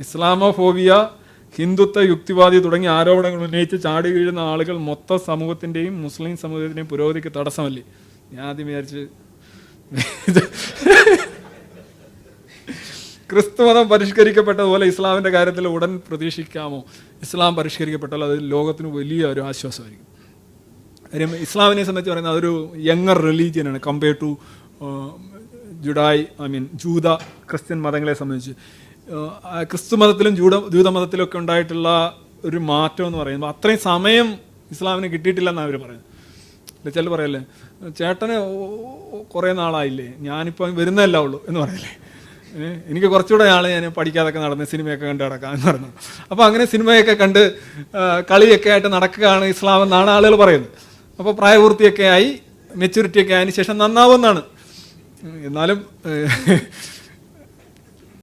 Islamophobia Hindutva യുക്തിവാദി തുടങ്ങിയ ആരോപണങ്ങൾ ഉന്നയിച്ച് ചാടി വീഴുന്ന ആളുകൾ മൊത്ത സമൂഹത്തിന്റെയും മുസ്ലിം സമൂഹത്തിന്റെയും പുരോഗതിക്ക് തടസ്സമല്ലേ? ഞാൻ ആദ്യം വിചാരിച്ച് ക്രിസ്തുമതം പരിഷ്കരിക്കപ്പെട്ടതുപോലെ ഇസ്ലാമിന്റെ കാര്യത്തിൽ ഉടൻ പ്രതീക്ഷിക്കാമോ? ഇസ്ലാം പരിഷ്കരിക്കപ്പെട്ടാൽ അത് ലോകത്തിന് വലിയ ഒരു ആശ്വാസമായിരിക്കും. കാര്യം ഇസ്ലാമിനെ സംബന്ധിച്ച് പറയുന്നത് അതൊരു younger റിലീജിയനാണ് compare to Judaism I mean ജൂത ക്രിസ്ത്യൻ മതങ്ങളെ സംബന്ധിച്ച്. ക്രിസ്തു മതത്തിലും ജൂഡ ജൂതമതത്തിലും ഒക്കെ ഉണ്ടായിട്ടുള്ള ഒരു മാറ്റം എന്ന് പറയുമ്പോൾ അത്രയും സമയം ഇസ്ലാമിന് കിട്ടിയിട്ടില്ലെന്നാണ് അവർ പറയുന്നത്. ചില പറയല്ലേ ചേട്ടന് കുറേ നാളായില്ലേ ഞാനിപ്പോൾ വരുന്നതല്ല ഉള്ളൂ എന്ന് പറയല്ലേ. എനിക്ക് കുറച്ചുകൂടെ ആൾ ഞാൻ പഠിക്കാതൊക്കെ നടന്ന് സിനിമയൊക്കെ കണ്ട് നടക്കാം എന്ന് പറഞ്ഞു. അപ്പോൾ അങ്ങനെ സിനിമയൊക്കെ കണ്ട് കളിയൊക്കെ ആയിട്ട് നടക്കുകയാണ് ഇസ്ലാം എന്നാണ് ആളുകൾ പറയുന്നത്. അപ്പോൾ പ്രായപൂർത്തിയൊക്കെ ആയി മെച്യൂരിറ്റി ഒക്കെ ആയതിനു ശേഷം നന്നാവുമെന്നാണ് എന്നാലും